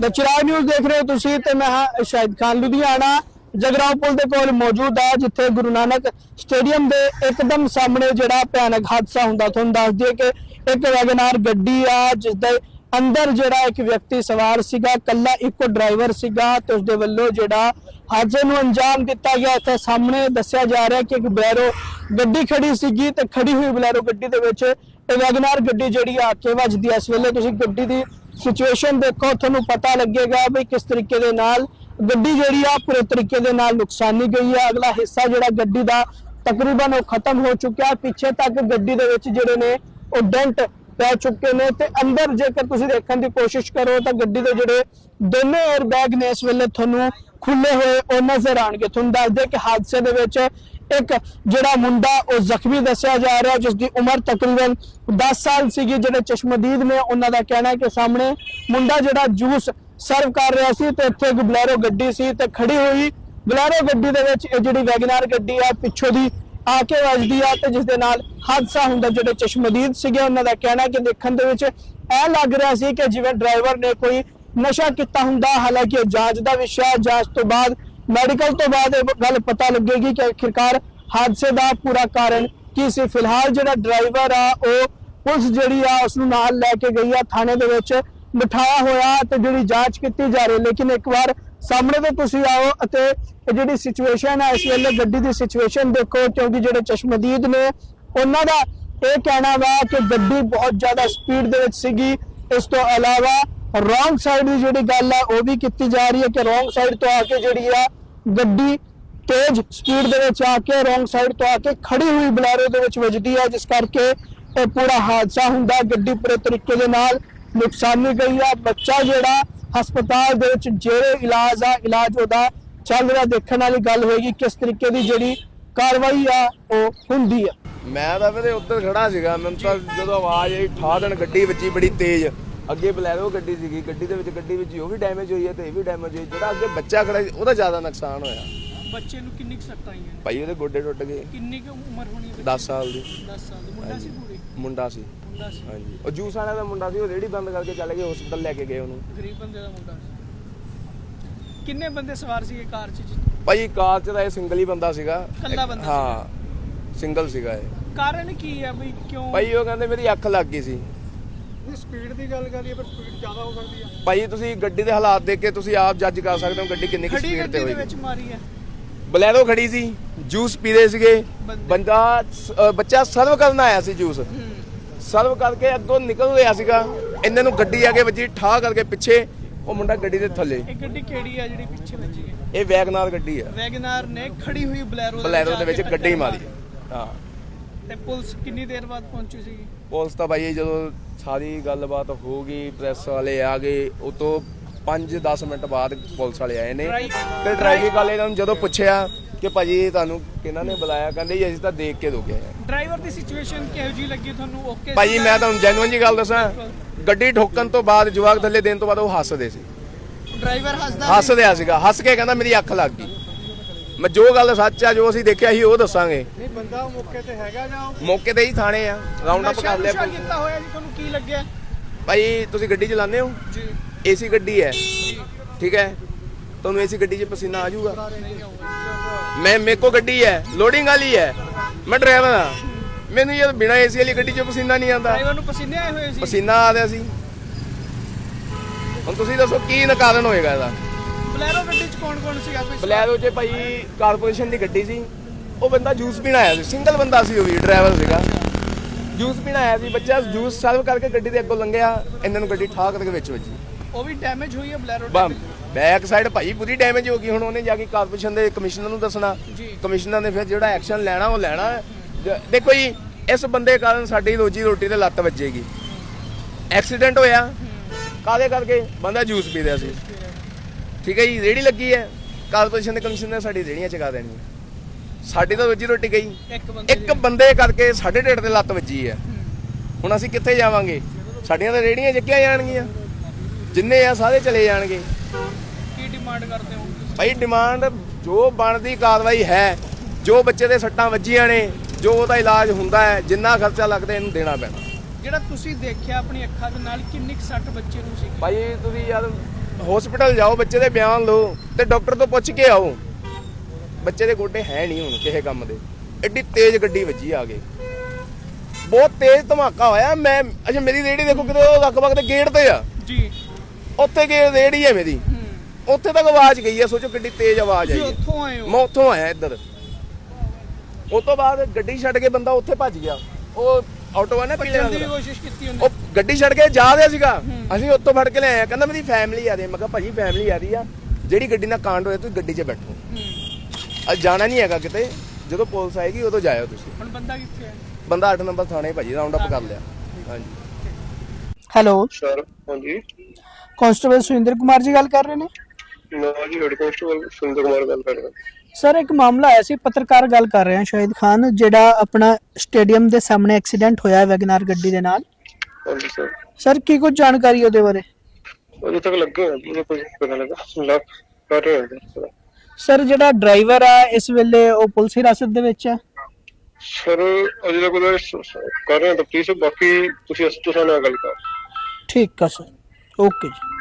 ਦ news ਦੇਖ ਰਹੇ ਹੋ ਤੁਸੀਂ ਤੇ ਮੈਂ ਹਾਂ ਸ਼ਾਹਿਦ ਖਾਨ। ਲੁਧਿਆਣਾ ਜਗਰਾਉਂ ਪੁਲ ਦੇ ਕੋਲ ਮੌਜੂਦ ਆ, ਜਿੱਥੇ ਗੁਰੂ ਨਾਨਕ ਸਟੇਡੀਅਮ ਦੇ ਇੱਕਦਮ ਸਾਹਮਣੇ ਜਿਹੜਾ ਭਿਆਨਕ ਹਾਦਸਾ ਹੁੰਦਾ, ਤੁਹਾਨੂੰ ਦੱਸ ਦਈਏ ਕਿ ਇੱਕ ਵੈਗਨਾਰ ਗੱਡੀ ਆ ਜਿਸ ਦੇ ਅੰਦਰ ਜਿਹੜਾ ਇੱਕ ਵਿਅਕਤੀ ਸਵਾਰ ਸੀਗਾ ਕੱਲਾ ਇੱਕੋ ਡਰਾਈਵਰ ਸੀਗਾ ਤੇ ਉਸ ਦੇ ਵੱਲੋਂ ਜਿਹੜਾ ਹਾਦਸੇ ਨੂੰ ਅੰਜਾਮ ਦਿੱਤਾ ਗਿਆ। ਇੱਥੇ ਸਾਹਮਣੇ ਦੱਸਿਆ ਜਾ ਰਿਹਾ ਕਿ ਇੱਕ ਬਲੈਰੋ ਗੱਡੀ ਖੜੀ ਸੀਗੀ ਤੇ ਖੜੀ ਹੋਈ ਬਲੈਰੋ ਗੱਡੀ ਦੇ ਵਿੱਚ ਇਹ ਵੈਗਨਾਰ ਗੱਡੀ ਜਿਹੜੀ ਆ ਕੇ ਵੱਜਦੀ ਆ। ਇਸ ਵੇਲੇ ਤੁਸੀਂ ਗੱਡੀ ਦੀ ਸਿਚੁਏਸ਼ਨ ਦੇਖੋ, ਤੁਹਾਨੂੰ ਪਤਾ ਲੱਗੇਗਾ ਵੀ ਕਿਸ ਤਰੀਕੇ ਦੇ ਨਾਲ ਗੱਡੀ ਜਿਹੜੀ ਆ, ਪੂਰੇ ਤਰੀਕੇ ਦੇ ਨਾਲ ਨੁਕਸਾਨੀ ਗਈ ਆ। ਅਗਲਾ ਹਿੱਸਾ ਜਿਹੜਾ ਗੱਡੀ ਦਾ ਤਕਰੀਬਨ ਉਹ ਖਤਮ ਹੋ ਚੁੱਕਿਆ। ਪਿੱਛੇ ਤੱਕ ਗੱਡੀ ਦੇ ਵਿੱਚ ਜਿਹੜੇ ਨੇ, ਉਹ ਡੈਂਟ ਪੈ ਚੁੱਕੇ ਨੇ ਤੇ ਅੰਦਰ ਜੇਕਰ ਤੁਸੀਂ ਦੇਖਣ ਦੀ ਕੋਸ਼ਿਸ਼ ਕਰੋ, ਤਾਂ ਗੱਡੀ ਦੇ ਜਿਹੜੇ ਦੋਨੇ 에ਅਰ ਬੈਗ ਨੇ ਇਸ ਵੇਲੇ ਤੁਹਾਨੂੰ ਖੁੱਲੇ ਹੋਏ ਉਹ ਨਜ਼ਰ ਆਣਗੇ ਤੁਹਾਨੂੰ ਦੱਸ ਦੇ ਕਿ ਹਾਦਸੇ ਦੇ ਵਿੱਚ ਇੱਕ ਜਿਹੜਾ ਮੁੰਡਾ ਉਹ ਜ਼ਖਮੀ ਦੱਸਿਆ ਜਾ ਰਿਹਾ ਜਿਸ ਦੀ ਉਮਰ ਤਕਰੀਬਨ 10 ਸਾਲ ਸੀਗੀ ਜਿਹੜੇ ਚਸ਼ਮਦੀਦ ਨੇ ਉਹਨਾਂ ਦਾ ਕਹਿਣਾ ਹੈ ਕਿ ਸਾਹਮਣੇ ਮੁੰਡਾ ਜਿਹੜਾ ਜੂਸ ਸਰਵ ਕਰ ਰਿਹਾ ਸੀ ਤੇ ਇੱਥੇ ਇੱਕ ਬਲੈਰੋ ਗੱਡੀ ਸੀ ਤੇ ਖੜੀ ਹੋਈ ਬਲੈਰੋ ਗੱਡੀ ਦੇ ਵਿੱਚ ਇਹ ਜਿਹੜੀ ਵੈਗਨਾਰ ਗੱਡੀ ਆ, ਪਿੱਛੋਂ ਦੀ ਆ ਕੇ ਵੱਜਦੀ ਆ ਤੇ ਜਿਸ ਦੇ ਨਾਲ ਹਾਦਸਾ ਹੁੰਦਾ, ਜਿਹੜੇ ਚਸ਼ਮਦੀਦ ਸੀਗੇ, ਉਹਨਾਂ ਦਾ ਕਹਿਣਾ ਕਿ ਦੇਖਣ ਦੇ ਵਿੱਚ ਇਹ ਲੱਗ ਰਿਹਾ ਸੀ ਕਿ ਜਿਵੇਂ ਡਰਾਈਵਰ ਨੇ ਕੋਈ ਨਸ਼ਾ ਕੀਤਾ ਹੁੰਦਾ, ਹਾਲਾਂਕਿ ਇਹ ਜਾਂਚ ਦਾ ਵਿਸ਼ਾ ਹੈ। ਜਾਂਚ ਤੋਂ ਬਾਅਦ ਮੈਡੀਕਲ ਤੋਂ ਬਾਅਦ ਇਹ ਗੱਲ ਪਤਾ ਲੱਗੇਗੀ ਕਿ ਆਖਿਰਕਾਰ ਹਾਦਸੇ ਦਾ ਪੂਰਾ ਕਾਰਨ ਕੀ ਸੀ ਫਿਲਹਾਲ ਜਿਹੜਾ ਡਰਾਈਵਰ ਆ, ਉਹ ਪੁਲਿਸ ਜਿਹੜੀ ਆ ਉਸ ਨੂੰ ਨਾਲ ਲੈ ਕੇ ਗਈ ਆ, ਥਾਣੇ ਦੇ ਵਿੱਚ ਬਿਠਾਇਆ ਹੋਇਆ ਤੇ ਜਿਹੜੀ ਜਾਂਚ ਕੀਤੀ ਜਾ ਰਹੀ ਹੈ। ਲੇਕਿਨ ਇੱਕ ਵਾਰ ਸਾਹਮਣੇ ਤੋਂ ਤੁਸੀਂ ਆਓ ਅਤੇ ਇਹ ਜਿਹੜੀ ਸਿਚੁਏਸ਼ਨ ਹੈ ਇਸ ਵੇਲੇ ਗੱਡੀ ਦੀ ਸਿਚੁਏਸ਼ਨ ਦੇਖੋ, ਕਿਉਂਕਿ ਜਿਹੜੇ ਚਸ਼ਮਦੀਦ ਨੇ, ਉਹਨਾਂ ਦਾ ਇਹ ਕਹਿਣਾ ਵਾ ਕਿ ਗੱਡੀ ਬਹੁਤ ਜ਼ਿਆਦਾ ਸਪੀਡ ਦੇ ਵਿੱਚ ਸੀਗੀ ਇਸ ਤੋਂ ਇਲਾਵਾ ਰੋਂਗ ਸਾਈਡ ਦੀ ਜਿਹੜੀ ਗੱਲ ਆ, ਉਹ ਵੀ ਕੀਤੀ ਜਾ ਰਹੀ ਹੈ ਕਿ ਰੋਂਗ ਸਾਈਡ ਤੋਂ ਆ ਕੇ ਜਿਹੜੀ ਆ ਗੱਡੀ ਤੇਜ਼ ਸਪੀਡ ਦੇ ਵਿੱਚ ਆ ਕੇ ਰੋਂਗ ਸਾਈਡ ਤੋਂ ਆ ਕੇ ਖੜੀ ਹੋਈ ਬਲੈਰੋ ਦੇ ਵਿੱਚ ਵੱਜਦੀ ਹੈ, ਜਿਸ ਕਰਕੇ ਇਹ ਪੂਰਾ ਹਾਦਸਾ ਹੁੰਦਾ ਗੱਡੀ ਪੂਰੇ ਤਰੀਕੇ ਦੇ ਨਾਲ ਨੁਕਸਾਨੀ ਗਈ ਆ ਬੱਚਾ ਜਿਹੜਾ ਹਸਪਤਾਲ ਦੇ ਵਿੱਚ ਜਿਹੜੇ ਇਲਾਜ ਆ, ਇਲਾਜ ਉਹਦਾ ਚੱਲ ਰਿਹਾ। ਦੇਖਣ ਵਾਲੀ ਗੱਲ ਹੋਏਗੀ ਕਿਸ ਤਰੀਕੇ ਦੀ ਜਿਹੜੀ ਕਾਰਵਾਈ ਆ, ਉਹ ਹੁੰਦੀ ਆ ਮੈਂ ਤਾਂ ਫਿਰ ਉੱਧਰ ਖੜਾ ਸੀਗਾ। ਮੈਨੂੰ ਤਾਂ ਜਦੋਂ ਆਵਾਜ਼ ਆਈ ਠਾ ਦੇਣ ਗੱਡੀ ਵੱਜੀ ਬੜੀ ਤੇਜ਼। ਅੱਗੇ ਬਲੈਰੋ ਗੱਡੀ ਸੀਗੀ ਗੱਡੀ ਦੇ ਵਿੱਚ ਗੱਡੀ ਵਿੱਚ ਉਹ ਵੀ ਡੈਮੇਜ ਹੋਈ ਹੈ ਤੇ ਇਹ ਵੀ ਡੈਮੇਜ ਹੋਈ ਜਿਹੜਾ ਅੱਗੇ ਬੱਚਾ ਖੜਾ ਸੀ ਉਹਦਾ ਜ਼ਿਆਦਾ ਨੁਕਸਾਨ ਹੋਇਆ। ਬੱਚੇ ਨੂੰ ਕਿੰਨੀ ਕੁ ਸੱਟਾਂ ਆਈਆਂ? ਨੇ? ਭਾਈ ਉਹਦੇ ਗੋਡੇ ਟੁੱਟ ਗਏ। ਕਿੰਨੀ ਕੁ ਉਮਰ ਹੋਣੀ ਹੈ 10 ਸਾਲ ਦੀ। 10 ਸਾਲ ਦੀ। ਮੁੰਡਾ ਸੀ ਪੂਰੀ? ਮੁੰਡਾ ਸੀ। ਮੁੰਡਾ ਸੀ। ਹਾਂਜੀ। ਉਹ ਜੂਸ ਵਾਲਿਆਂ ਦਾ ਮੁੰਡਾ ਸੀ ਉਹ ਰੇੜੀ ਬੰਦ ਕਰਕੇ ਚੱਲ ਗਏ ਹਸਪਤਾਲ ਲੈ ਕੇ ਗਏ ਉਹਨੂੰ। ਗਰੀਬ ਬੰਦੇ ਦਾ ਮੁੰਡਾ ਸੀ। ਕਿੰਨੇ ਬੰਦੇ ਸਵਾਰ ਸੀ ਇਹ ਕਾਰ 'ਚ ਜੀ? ਭਾਈ ਕਾਰ 'ਚ ਤਾਂ ਇਹ ਸਿੰਗਲ ਹੀ ਬੰਦਾ ਸੀਗਾ। ਇਕੱਲਾ ਬੰਦਾ ਹਾਂ ਸਿੰਗਲ ਸੀਗਾ ਇਹ। ਕਾਰਨ ਕੀ ਹੈ ਬਈ ਕਿਉਂ? ਭਾਈ ਉਹ ਕਹਿੰਦੇ ਮੇਰੀ ਅੱਖ ਲੱਗ ਗਈ ਸੀ। ਸਪੀਡ ਦੀ ਗੱਲ ਕਰੀਏ ਪਰ ਸਪੀਡ ਜ਼ਿਆਦਾ ਹੋ ਸਕਦੀ ਹੈ ਭਾਈ ਤੁਸੀਂ ਗੱਡੀ ਦੇ ਹਾਲਾਤ ਦੇਖ ਕੇ ਤੁਸੀਂ ਆਪ ਜੱਜ ਕਰ ਸਕਦੇ ਹੋ ਗੱਡੀ ਕਿੰਨੀ ਕੁ ਖੜੀ ਸਪੀਡ ਗੱਡੀ ਤੇ ਦੇ ਹੋਈ ਵਿੱਚ ਮਾਰੀ ਹੈ ਬਲੈਰੋ ਖੜੀ ਸੀ ਜੂਸ ਪੀਦੇ ਸੀਗੇ। ਬੰਦੇ। ਬੰਦਾ ਸ- ਅ, ਬੱਚਾ ਸਰਵ ਕਰਨ ਆਇਆ ਸੀ ਜੂਸ ਸਰਵ ਕਰਕੇ ਅੱਗੋਂ ਨਿਕਲ ਰਿਹਾ ਸੀਗਾ। ਇਹਨਾਂ ਨੂੰ ਗੱਡੀ ਆ ਕੇ ਵੱਜੀ ਠਾ ਕਰਕੇ ਪਿੱਛੇ ਉਹ ਮੁੰਡਾ ਗੱਡੀ ਦੇ ਥੱਲੇ। ਇਹ ਗੱਡੀ ਕਿਹੜੀ ਹੈ ਜਿਹੜੀ ਪਿੱਛੇ ਵੱਜੀ ਹੈ ਇਹ ਵੈਗਨਾਰ ਗੱਡੀ ਆ। ਵੈਗਨਾਰ ਨੇ ਖੜੀ ਹੋਈ ਬਲੈਰੋ ਬਲੈਰੋ ਦੇ ਆ ਵਿੱਚ ਕੇ ਗੱਡੀ ਟੱਕਰ ਮਾਰੀ। ਹਾਂ। ਤੇ ਪੁਲਿਸ ਕਿੰਨੀ ਦੇਰ ਬਾਅਦ ਪਹੁੰਚੀ ਸੀਗੀ? ਪੁਲਿਸ ਤਾਂ ਭਾਈ ਜਦੋਂ ਸਾਰੀ ਗੱਲਬਾਤ ਹੋ ਗਈ ਪ੍ਰੈਸ ਵਾਲੇ ਆ ਗਏ ਉਹ ਤੋਂ 5-10 ਮਿੰਟ ਬਾਅਦ ਪੁਲਿਸ ਵਾਲੇ ਆਏ ਨੇ। ਤੇ ਡਰਾਈਵਿੰਗ ਵਾਲੇ ਨੂੰ ਜਦੋਂ ਪੁੱਛਿਆ ਕਿ ਭਾਜੀ ਤੁਹਾਨੂੰ ਕਿਹਨਾਂ ਨੇ ਬੁਲਾਇਆ ਕਹਿੰਦੇ ਜੀ ਅਸੀਂ ਤਾਂ ਦੇਖ ਕੇ ਰੁਕੇ ਆ ਡਰਾਈਵਰ ਦੀ ਸਿਚੁਏਸ਼ਨ ਕਿਹੋ ਜੀ ਲੱਗੀ ਤੁਹਾਨੂੰ? ਓਕੇ ਭਾਜੀ ਮੈਂ ਤੁਹਾਨੂੰ ਜੈਨੂਇਨ ਜੀ ਗੱਲ ਦੱਸਾਂ ਗੱਡੀ ਠੋਕਣ ਤੋਂ ਬਾਅਦ ਜਵਾਕ ਥੱਲੇ ਦੇਣ ਤੋਂ ਬਾਅਦ ਉਹ ਹੱਸਦੇ ਸੀ। ਡਰਾਈਵਰ ਹੱਸਦਾ ਹੱਸਦਿਆ ਸੀਗਾ ਹੱਸ ਕੇ ਕਹਿੰਦਾ ਮੇਰੀ ਅੱਖ ਲੱਗ ਗਈ। ਮੈਂ ਜੋ ਗੱਲ ਸੱਚ ਆ ਜੋ ਅਸੀਂ ਦੇਖਿਆ ਸੀ ਉਹ ਦੱਸਾਂਗੇ। ਨਹੀਂ ਬੰਦਾ ਮੌਕੇ ਤੇ ਹੈਗਾ ਜਾਂ ਮੌਕੇ ਤੇ ਹੀ ਥਾਣੇ ਆ। ਰਾਉਂਡ ਅਪ ਕਰ ਲਿਆ ਨੁਸ਼ਾ। ਕੀਤਾ ਹੋਇਆ ਜੀ ਤੁਹਾਨੂੰ ਕੀ ਲੱਗਿਆ? ਭਾਈ ਤੁਸੀਂ ਗੱਡੀ ਚਲਾਉਂਦੇ ਹੋ? ਜੀ। ਏਸੀ ਗੱਡੀ ਹੈ। ਠੀਕ ਹੈ? ਤੁਹਾਨੂੰ ਏਸੀ ਗੱਡੀ 'ਚ ਪਸੀਨਾ ਆ ਜਾਊਗਾ। ਮੈਂ ਮੇਰੇ ਕੋ ਗੱਡੀ ਹੈ ਲੋਡਿੰਗ ਵਾਲੀ ਹੈ। ਮੈਂ ਡਰਾਈਵਰ ਹਾਂ। ਮੈਨੂੰ ਇਹ ਬਿਨਾ ਏਸੀ ਵਾਲੀ ਗੱਡੀ 'ਚ ਪਸੀਨਾ ਨਹੀਂ ਆਉਂਦਾ। ਡਰਾਈਵਰ ਨੂੰ ਪਸੀਨੇ ਆਏ ਹੋਏ ਸੀ। ਪਸੀਨਾ ਆ ਰਿਹਾ ਸੀ। ਹੁਣ ਤੁਸੀਂ ਦੱਸੋ ਕੀ ਕਾਰਨ ਹੋਏਗਾ ਇਹਦਾ? ਬਲੈਰੋ ਗੱਡੀ ਚ ਕੌਣ ਕੌਣ ਸੀਗਾ ਕੋਈ ਬਲੈਰੋ 'ਚ ਭਾਈ ਕਾਰਪੋਰੇਸ਼ਨ ਦੀ ਗੱਡੀ ਸੀ। ਉਹ ਬੰਦਾ ਜੂਸ ਪੀਣ ਆਇਆ ਸੀ। ਸਿੰਗਲ ਬੰਦਾ ਸੀ ਉਹ ਵੀ ਡਰਾਈਵਰ ਸੀਗਾ। ਜੂਸ ਪੀਣ ਆਇਆ ਸੀ। ਬੱਚਾ ਜੂਸ ਸਰਵ ਕਰਕੇ ਗੱਡੀ ਦੇ ਅੱਗੋਂ ਲੰਘਿਆ। ਇਹਨਾਂ ਨੂੰ ਗੱਡੀ ਠਾਕ ਦੇ ਵਿੱਚ ਵੱਜੀ। ਉਹ ਵੀ ਡੈਮੇਜ ਹੋਈ ਹੈ ਬਲੈਰੋ ਬੰਮ ਬੈਕ ਸਾਈਡ ਭਾਈ ਪੂਰੀ ਡੈਮੇਜ ਹੋ ਗਈ। ਹੁਣ ਉਹਨੇ ਜਾ ਕੇ ਕਾਰਪੋਰੇਸ਼ਨ ਦੇ ਕਮਿਸ਼ਨਰ ਨੂੰ ਦੱਸਣਾ। ਕਮਿਸ਼ਨਰ ਨੇ ਫਿਰ ਜਿਹੜਾ ਐਕਸ਼ਨ ਲੈਣਾ ਉਹ ਲੈਣਾ। ਦੇਖੋ ਜੀ ਇਸ ਬੰਦੇ ਕਾਰਨ ਸਾਡੀ ਰੋਜੀ ਰੋਟੀ ਤੇ ਲੱਤ ਵੱਜੇਗੀ। ਐਕਸੀਡੈਂਟ ਹੋਇਆ। ਕਾਦੇ ਕਰਕੇ? ਬੰਦਾ ਜੂਸ ਪੀ ਰਿਹਾ ਸੀ। ਠੀਕ ਹੈ ਜੀ ਰੇੜੀ ਲੱਗੀ ਹੈ। ਕਾਰਪੋਰੇਸ਼ਨ ਦੇ ਕਮਿਸ਼ਨਰ ਨੇ ਸਾਡੀ ਰੇੜੀਆਂ ਚਗਾ ਦੇਣੀਆਂ। ਸਾਡੀ ਤਾਂ ਰੋਜੀ ਰੋਟੀ ਗਈ। ਇੱਕ ਬੰਦੇ ਇੱਕ ਬੰਦੇ ਕਰਕੇ ਸਾਡੇ ਢਿੱਡ ਤੇ ਲੱਤ ਵੱਜੀ ਹੈ। ਹੁਣ ਅਸੀਂ ਕਿੱਥੇ ਜਾਵਾਂਗੇ? ਸਾਡੀਆਂ ਤਾਂ ਰੇੜੀਆਂ ਚੱਕੀਆਂ ਜਾਣਗੀਆਂ। ਜਿੰਨੇ ਆ ਸਾਰੇ ਚਲੇ ਜਾਣਗੇ। ਕੀ ਡਿਮਾਂਡ ਕਰਦੇ ਹੋ? ਭਾਈ ਡਿਮਾਂਡ ਜੋ ਬਣਦੀ ਕਾਰਵਾਈ ਹੈ ਜੋ ਬੱਚੇ ਦੇ ਸੱਟਾਂ ਵੱਜੀਆਂ ਨੇ ਜੋ ਉਹਦਾ ਇਲਾਜ ਹੁੰਦਾ ਹੈ ਜਿੰਨਾ ਖਰਚਾ ਲੱਗਦਾ ਇਹਨੂੰ ਦੇਣਾ ਪੈਣਾ। ਜਿਹੜਾ ਤੁਸੀਂ ਦੇਖਿਆ ਆਪਣੀ ਅੱਖਾਂ ਦੇ ਨਾਲ ਕਿੰਨੀ ਸੱਟ ਬੱਚੇ ਨੂੰ ਸੀ? ਭਾਈ ਤੁਸੀਂ ਯਾਰ ਹਸਪੀਟਲ ਜਾਓ ਬੱਚੇ ਦੇ ਬਿਆਨ ਲਓ ਤੇ ਡਾਕਟਰ ਤੋਂ ਪੁੱਛ ਕੇ ਆਓ। ਬੱਚੇ ਦੇ ਗੋਡੇ ਹੈ ਨਹੀਂ ਹੁਣ ਕਿਸੇ ਕੰਮ ਦੇ। ਐਡੀ ਤੇਜ਼ ਗੱਡੀ ਵੱਜੀ ਆ ਕੇ। ਬਹੁਤ ਤੇਜ਼ ਧਮਾਕਾ ਹੋਇਆ। ਮੈਂ ਅੱਛਾ ਮੇਰੀ ਰੇੜੀ ਦੇਖੋ ਕਿਤੇ ਉਹ ਲਗਭਗ ਦੇ ਗੇਟ ਤੇ ਆ। ਜੀ। ਉੱਥੇ ਗੇਟ ਰੇੜੀ ਹੈ ਮੇਰੀ। ਉੱਥੇ ਤੱਕ ਆਵਾਜ਼ ਗਈ ਆ ਸੋਚੋ ਕਿੰਨੀ ਤੇਜ਼ ਆਵਾਜ਼ ਆਈ ਤੁਸੀਂ ਹੈ ਉੱਥੋਂ ਆਏ ਹੋ। ਮੈਂ ਉੱਥੋਂ ਆਇਆ ਇੱਧਰ। ਉਸ ਤੋਂ ਬਾਅਦ ਗੱਡੀ ਛੱਡ ਕੇ ਬੰਦਾ ਉੱਥੇ ਭੱਜ ਗਿਆ। ਉਹ ਆਟੋ ਨਾ ਪੀਲੇ ਭੱਜਣ ਦੀ ਵੀ ਦਾ ਕੋਸ਼ਿਸ਼ ਕੀਤੀ ਉਹਨੇ ਉਹ ਗੱਡੀ ਛੱਡ ਕੇ ਜਾ ਰਿਹਾ ਸੀਗਾ। ਅਸੀਂ ਉੱਥੋਂ ਫੜ ਕੇ ਲਿਆਏ ਕਹਿੰਦਾ ਮੇਰੀ ਫੈਮਿਲੀ ਆ ਰਹੀ ਹੈ। ਮੈਂ ਕਿਹਾ ਭਾਜੀ ਫੈਮਿਲੀ ਆ ਰਹੀ ਆ। ਜਿਹੜੀ ਗੱਡੀ ਨਾਲ ਕਾਂਡ ਹੋਇਆ ਤੁਸੀਂ ਗੱਡੀ 'ਚ ਬੈਠੋ। ਅੱਜ ਜਾਣਾ ਨਹੀਂ ਹੈਗਾ ਕਿਤੇ। ਜਦੋਂ ਪੁਲਿਸ ਆਏਗੀ ਉਦੋਂ ਜਾਇਓ ਤੁਸੀਂ। ਹੁਣ ਬੰਦਾ ਕਿੱਥੇ ਹੈ? ਬੰਦਾ 8 ਨੰਬਰ ਥਾਣੇ ਭਾਜੀ ਰਾਉਂਡ ਅਪ ਕਰ ਲਿਆ। ਹਾਂਜੀ। ਹੈਲੋ। ਸਰ ਹਾਂਜੀ। ਕਾਂਸਟੇਬਲ ਸੁਰਿੰਦਰ ਕੁਮਾਰ ਜੀ ਗੱਲ ਕਰ ਰਹੇ ਨੇ? ਮੈਂ ਜੀ ਹੈਡ ਕਾਂਸਟੇਬਲ ਸੁਰਿੰਦਰ ਕੁਮਾਰ ਗੱਲ ਕਰ ਰਿਹਾ। ਸਰ ਇੱਕ ਮਾਮਲਾ ਆਇਆ ਸੀ ਪੱਤਰਕਾਰ ਗੱਲ ਕਰ ਰਹੇ ਹਾਂ ਸ਼ਾਹਿਦ ਖਾਨ ਜਿਹੜਾ ਆਪਣਾ ਸਟੇਡੀਅਮ ਦੇ ਸਾਹਮਣੇ ਐਕਸੀਡੈਂਟ ਹੋਇਆ ਵੈਗਨਾਰ ਗੱਡੀ ਦੇ ਨਾਲ। ਹਾਂਜੀ ਸਰ। ਸਰ ਕੀ ਕੁਝ ਜਾਣਕਾਰੀ ਉਹਦੇ ਬਾਰੇ? ਅਜੇ ਤੱਕ ਲੱਗੇ ਹੋਏ ਕੁਝ ਪਤਾ ਲੱਗਾ। ਲੱਗ ਕਰ ਰਹੇ ਹਾਂ ਸਰ। ਸਰ ਜਿਹੜਾ ਡਰਾਈਵਰ ਆ ਇਸ ਵੇਲੇ ਉਹ ਪੁਲਿਸ ਹਿਰਾਸਤ ਦੇ ਵਿੱਚ ਹੈ? ਸਰ ਅਜੇ ਤੱਕ ਉਹਦਾ ਸ- ਸ- ਕਰ ਰਹੇ ਹਾਂ ਤਫਤੀਸ਼ ਬਾਕੀ ਤੁਸੀਂ ਅਸਤੂ ਨਾਲ ਗੱਲ ਕਰ। ਠੀਕ ਆ ਸਰ। ਓਕੇ ਜੀ।